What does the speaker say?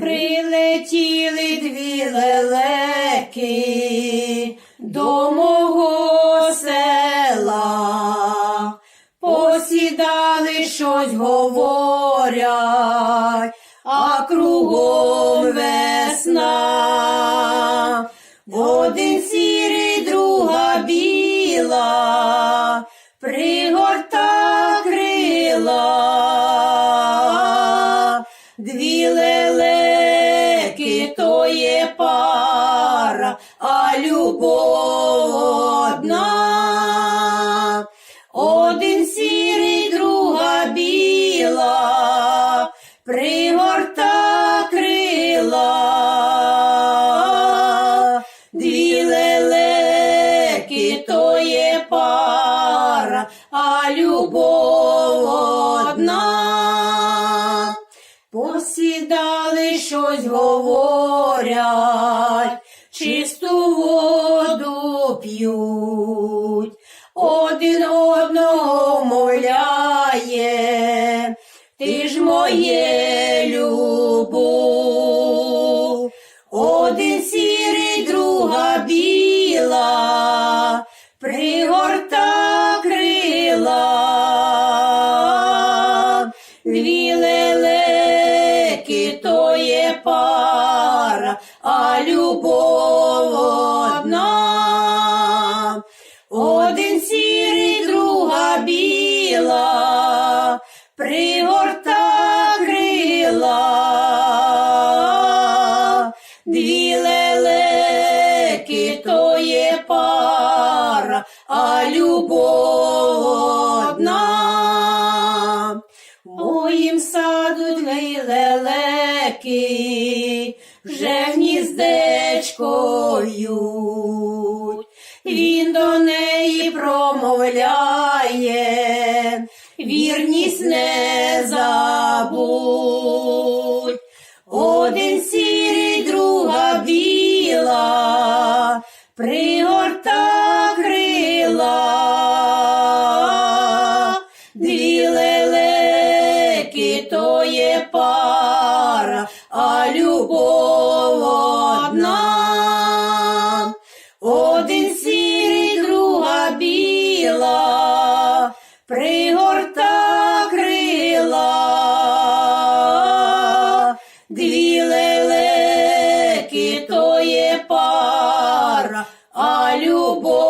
Прилетіли дві лелеки до мого села, посідали щось говорять, а кругом весна. В то є пара, а любов одна. Один сірий, друга біла, пригорта крила, дві то є пара, а любов Посідали щось говорять, чисту воду п'ють, один одного мовляє, ти ж моє любов. Один сірий, друга біла, пригорта крила, дві лелеки то є пара, а любов одна. Один сірий, друга біла, пригорта крила, дві лелеки то є пара, а любов одна. Моїм саду дві лелеки вже гніздечкою. Він до неї промовляє, вірність не забудь. Один сірий, друга біла, пригорта а любов одна. один сірий, друга біла, пригорта крила, дві лелеки то є пара, а любов.